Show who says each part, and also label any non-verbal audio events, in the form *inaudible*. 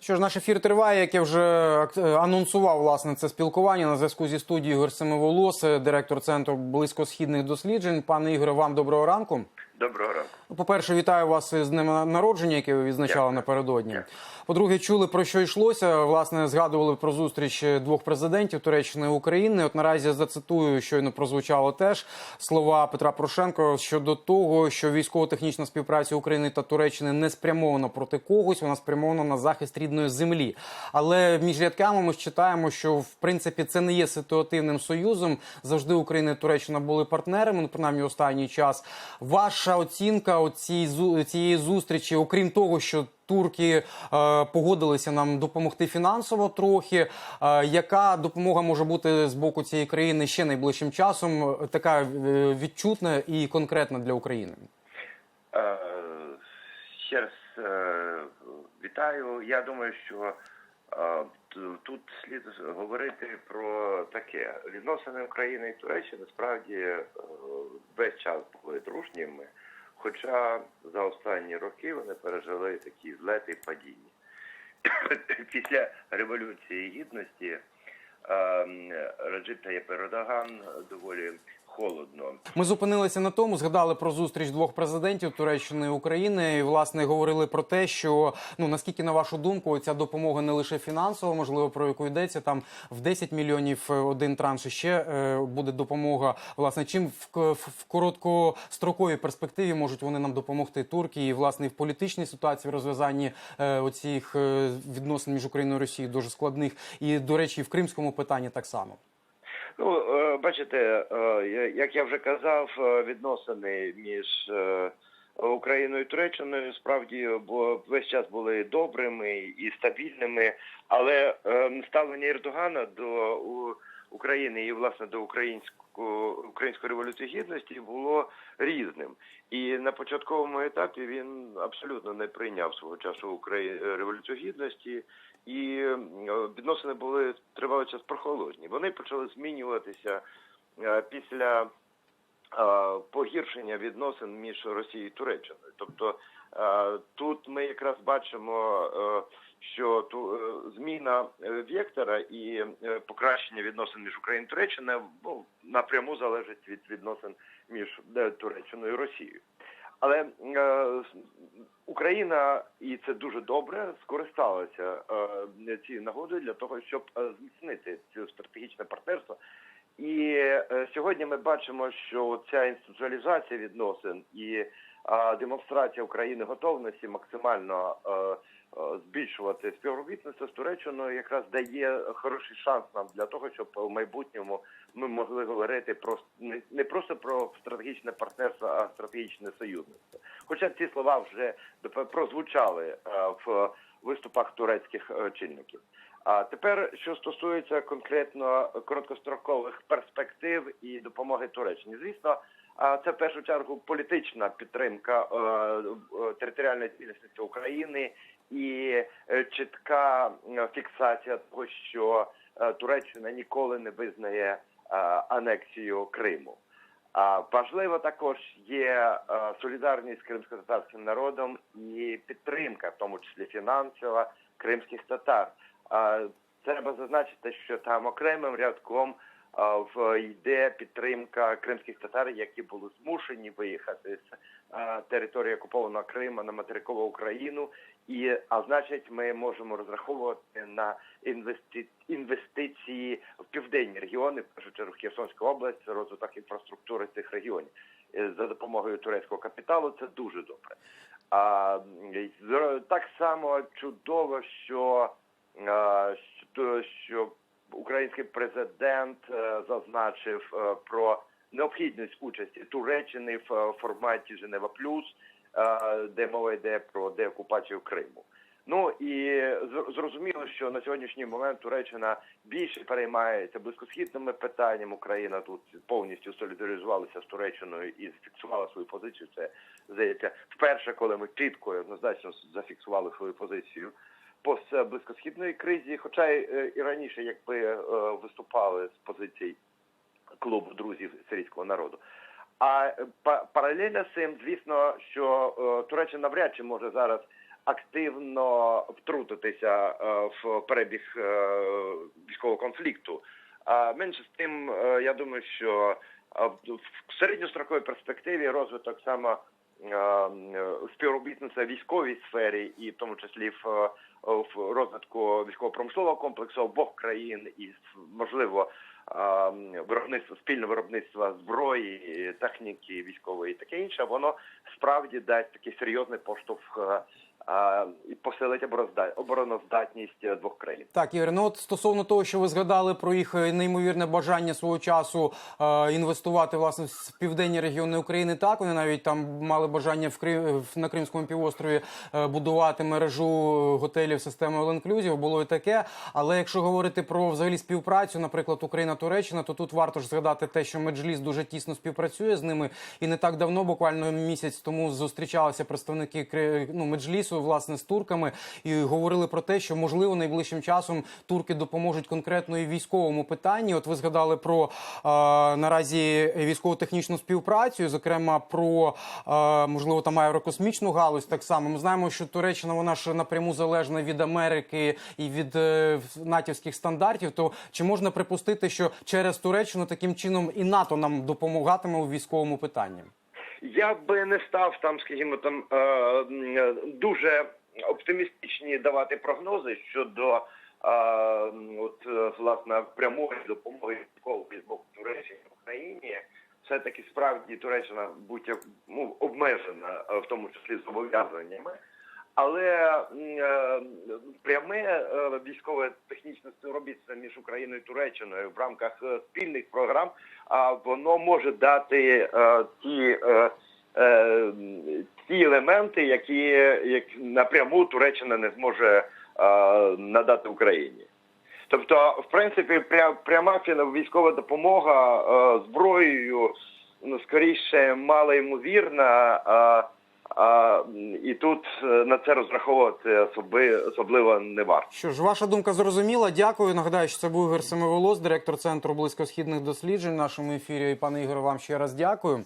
Speaker 1: Що ж, наш ефір триває, як я вже ак- анонсував власне це спілкування на зв'язку зі студією Ігор Семиволос, директор центру близькосхідних досліджень. Пане Ігоре, вам доброго ранку.
Speaker 2: Доброго ранку.
Speaker 1: Ну, По-перше, вітаю вас з днем народження, яке ви відзначали
Speaker 2: Дякую.
Speaker 1: напередодні.
Speaker 2: Дякую.
Speaker 1: По-друге, чули про що йшлося. Власне, згадували про зустріч двох президентів Туреччини і України. От наразі зацитую, щойно прозвучало теж слова Петра Порошенко щодо того, що військово-технічна співпраця України та Туреччини не спрямована проти когось, вона спрямована на захист рідної землі. Але між рядками ми читаємо, що в принципі це не є ситуативним союзом. Завжди Україна і Туреччина були партнерами, ну принаймні останній час. Ваша оцінка цієї зустрічі, окрім того, що турки е, погодилися нам допомогти фінансово трохи. Е, яка допомога може бути з боку цієї країни ще найближчим часом? Така е, відчутна і конкретна для України?
Speaker 2: Ще раз вітаю. Я думаю, що тут слід говорити про таке. Відносини України і Туреччини справді е, весь час були дружніми, хоча за останні роки вони пережили такі злети і падіння. *coughs* Після Революції Гідності е, Раджип Таєп Ердоган доволі холодно
Speaker 1: Ми зупинилися на тому, згадали про зустріч двох президентів Туреччини і України. І власне говорили про те, що ну наскільки на вашу думку, ця допомога не лише фінансова, можливо, про яку йдеться там в 10 мільйонів е, один транш ще е, буде допомога. Власне, чим в, в, в короткостроковій перспективі можуть вони нам допомогти Турки і власне в політичній ситуації в розв'язанні е, оцих е, відносин між Україною і Росією дуже складних, і до речі, в кримському питанні так само.
Speaker 2: Ну, е, бачите, е, як я вже казав, е, відносини між Україною і Туреччиною справді весь час були добрими і стабільними, але е, ставлення Ердогана до України і власне до українського української революції гідності було різним. І на початковому етапі він абсолютно не прийняв свого часу Украї... революцію гідності, і відносини були тривалий час прохолодні. Вони почали змінюватися е, після е, погіршення відносин між Росією і Туреччиною. Тобто е, тут ми якраз бачимо, що ту е, зміна е, вектора і е, покращення відносин між Україною і Туреччиною ну, напряму залежить від відносин між Туреччиною і Росією. Але е, Україна, і це дуже добре, скористалася е, цією нагодою для того, щоб зміцнити це стратегічне партнерство. І е, сьогодні ми бачимо, що ця інституціалізація відносин і е, демонстрація України готовності максимально е, збільшувати співробітництво з Туреччиною якраз дає хороший шанс нам для того, щоб в майбутньому ми могли говорити про не, просто про стратегічне партнерство, а стратегічне союзництво. Хоча ці слова вже прозвучали е, в виступах турецьких е, чинників. А тепер, що стосується конкретно короткострокових перспектив і допомоги Туреччині, звісно, це в першу чергу політична підтримка е, е, територіальної цілісності України і е, чітка фіксація того, що Туреччина ніколи не визнає анексію Криму. Важливо також є солідарність кримсько-татарським народом і підтримка, в тому числі фінансова, кримських татар. Треба зазначити, що там окремим рядком йде підтримка кримських татар, які були змушені виїхати з території окупованого Криму на материкову Україну, і а значить, ми можемо розраховувати на інвести... інвестиції в південні регіони, в першу чергу Херсонська область, розвиток інфраструктури цих регіонів Е, за допомогою турецького капіталу. Це дуже добре. А так само чудово, що, що український президент е, зазначив е, про необхідність участі Туреччини в е, форматі Женева Плюс, де мова йде про деокупацію Криму. Ну і зр- зрозуміло, що на сьогоднішній момент Туреччина більше переймається близькосхідними питаннями. Україна тут повністю солідаризувалася з Туреччиною і зафіксувала свою позицію. Це здається вперше, коли ми чітко однозначно зафіксували свою позицію по близькосхідної кризі, хоча е, і раніше, якби е, виступали з позицій клубу друзів сирійського народу. А е, паралельно з цим, звісно, що е, Туреччина навряд чи може зараз активно втрутитися е, в перебіг е, військового конфлікту. А менше з тим, е, я думаю, що е, в середньостроковій перспективі розвиток саме е, е, співробітництва військовій сфері, і в тому числі в, е, в розвитку військово-промислового комплексу обох країн, і можливо е, виробництво спільне виробництво зброї, техніки військової таке інше, воно справді дасть такий серйозний поштовх е, е, і посилить обороноздатність е, двох країн.
Speaker 1: Так, Ігор, ну от стосовно того, що ви згадали про їх е, неймовірне бажання свого часу е, інвестувати власне в південні регіони України. Так вони навіть там мали бажання в Кри... в- на Кримському півострові е, будувати мережу готелів системи Inclusive, Було і таке. Але якщо говорити про взагалі співпрацю, наприклад, Україна-Туреччина, то тут варто ж згадати те, що Меджліс дуже тісно співпрацює з ними, і не так давно, буквально місяць тому, зустрічалися представники ну, Меджлісу власне з турками і говорили про те, що можливо найближчим часом турки допоможуть конкретно і військовому питанні. От ви згадали про е, наразі військово-технічну співпрацю, зокрема про е, можливо там аерокосмічну галузь. Так само ми знаємо, що Туреччина вона ж напряму залежна від Америки і від е, натівських стандартів. То чи можна припустити, що через Туреччину таким чином і НАТО нам допомагатиме у військовому питанні?
Speaker 2: Я би не став там, скажімо, там е, дуже оптимістичні давати прогнози щодо е, от е, власне прямої допомоги військової з боку Туреччини в Україні. Все таки справді Туреччина будь ну, обмежена, е, в тому числі зобов'язаннями. Але е, пряме е, військове технічне співробітництво між Україною і Туреччиною в рамках е, спільних програм, воно може дати ті, ті елементи, які як напряму Туреччина не зможе надати Україні. Тобто, в принципі, пря- пряма військова допомога зброєю ну, скоріше малоймовірна. А, а, і тут е, на це розраховувати особи, особливо не варто.
Speaker 1: Що ж, ваша думка зрозуміла. Дякую. Нагадаю, що це був Ігор Семиволос, директор центру близькосхідних досліджень в нашому ефірі. І пане Ігоре, вам ще раз дякую.